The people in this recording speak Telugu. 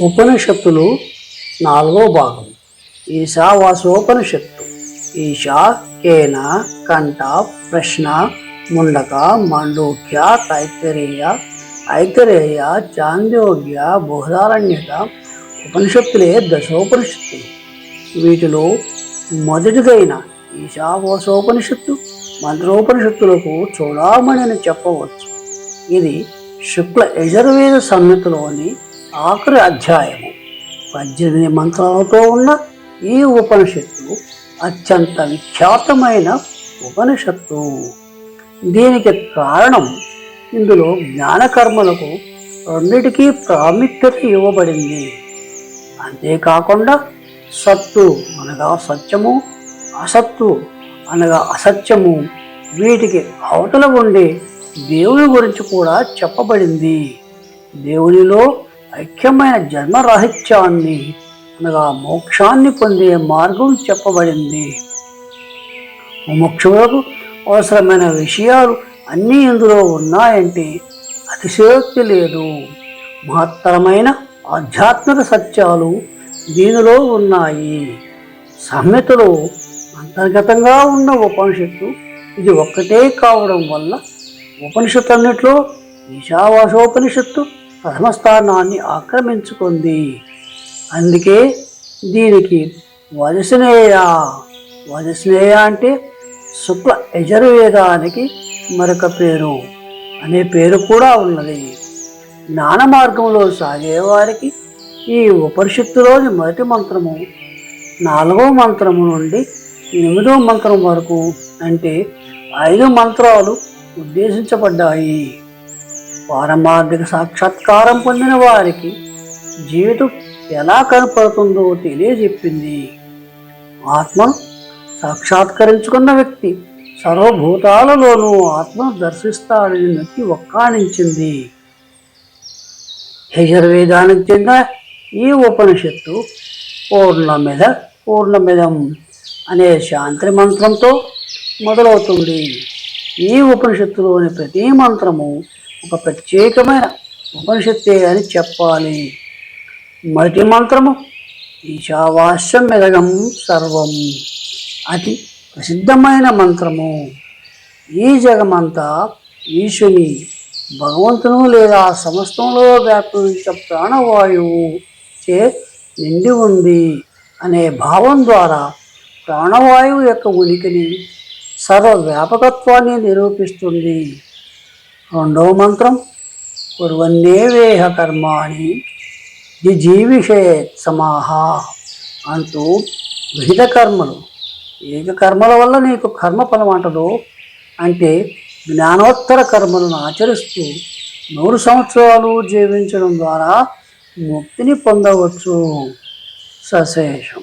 ఉపనిషత్తులు నాలుగో భాగం. ఈశావాసోపనిషత్తు ఈశా కేన కంఠ ప్రశ్న ముండక మాండూక్య తైత్తరీయ ఐతరేయ చాంద్యోగ్య బోధారణ్యక ఉపనిషత్తులే దశోపనిషత్తులు. వీటిలో మొదటిదైన ఈశావాసోపనిషత్తు మంత్రోపనిషత్తులకు చూడామణి అని చెప్పవచ్చు. ఇది శుక్ల యజుర్వేద సంహితలోని ఆఖరి అధ్యాయము పద్దెనిమిది మంత్రాలతో ఉన్న ఈ ఉపనిషత్తు అత్యంత విఖ్యాతమైన ఉపనిషత్తు. దీనికి కారణం ఇందులో జ్ఞానకర్మలకు రెండిటికీ ప్రాముఖ్యత ఇవ్వబడింది. అంతేకాకుండా సత్తు అనగా సత్యము అసత్తు అనగా అసత్యము వీటికి అవతల ఉండే దేవుని గురించి కూడా చెప్పబడింది. దేవునిలో ఐక్యమైన జన్మరాహిత్యాన్ని అనగా మోక్షాన్ని పొందే మార్గం చెప్పబడింది. మోక్షములకు అవసరమైన విషయాలు అన్నీ ఇందులో ఉన్నాయంటే అతిశయోక్తి లేదు. మహత్తరమైన ఆధ్యాత్మిక సత్యాలు దీనిలో ఉన్నాయి. సంహితలో అంతర్గతంగా ఉన్న ఉపనిషత్తు ఇది ఒక్కటే కావడం వల్ల ఉపనిషత్తు అన్నిట్లో ఈశావాసోపనిషత్తు ప్రథమ స్థానాన్ని ఆక్రమించుకుంది. అందుకే దీనికి వదస్నేయ వదస్నేయ అంటే శుక్ల యజుర్వేదానికి మరొక పేరు అనే పేరు కూడా ఉన్నది. జ్ఞాన మార్గంలో సాగేవారికి ఈ ఉపనిషత్తులోని మొదటి మంత్రము నాలుగో మంత్రము నుండి ఎనిమిదో మంత్రం వరకు అంటే ఐదు మంత్రాలు ఉద్దేశించబడ్డాయి. పారమార్థిక సాక్షాత్కారం పొందిన వారికి జీవితం ఎలా కనపడుతుందో తెలియజెప్పింది. ఆత్మను సాక్షాత్కరించుకున్న వ్యక్తి సర్వభూతాలలోనూ ఆత్మను దర్శిస్తాడని నొక్కి ఒక్కాణించింది. యజుర్వేదానికి చెందిన ఈ ఉపనిషత్తు పూర్ణమిద పూర్ణమిదం అనే శాంతి మంత్రంతో మొదలవుతుంది. ఈ ఉపనిషత్తులోని ప్రతి మంత్రము ఒక ప్రత్యేకమైన ఉపనిషత్తే అని చెప్పాలి. మొదటి మంత్రము ఈశావాస్యం మెదగం సర్వం. అతి ప్రసిద్ధమైన మంత్రము. ఈ జగమంతా ఈశుని భగవంతును లేదా సమస్తంలో వ్యాపించ ప్రాణవాయువు చే నిండి ఉంది అనే భావం ద్వారా ప్రాణవాయువు యొక్క ఉనికిని సర్వవ్యాపకత్వాన్ని నిరూపిస్తుంది. రెండవ మంత్రం కుర్వన్నేవేహ కర్మాణి జీవిషే సమాహ అంటూ విహిత కర్మలు. ఏక కర్మల వల్ల నీకు కర్మ అంటదో అంటే జ్ఞానోత్తర కర్మలను ఆచరిస్తూ నూరు సంవత్సరాలు జీవించడం ద్వారా ముక్తిని పొందవచ్చు. సశేషం.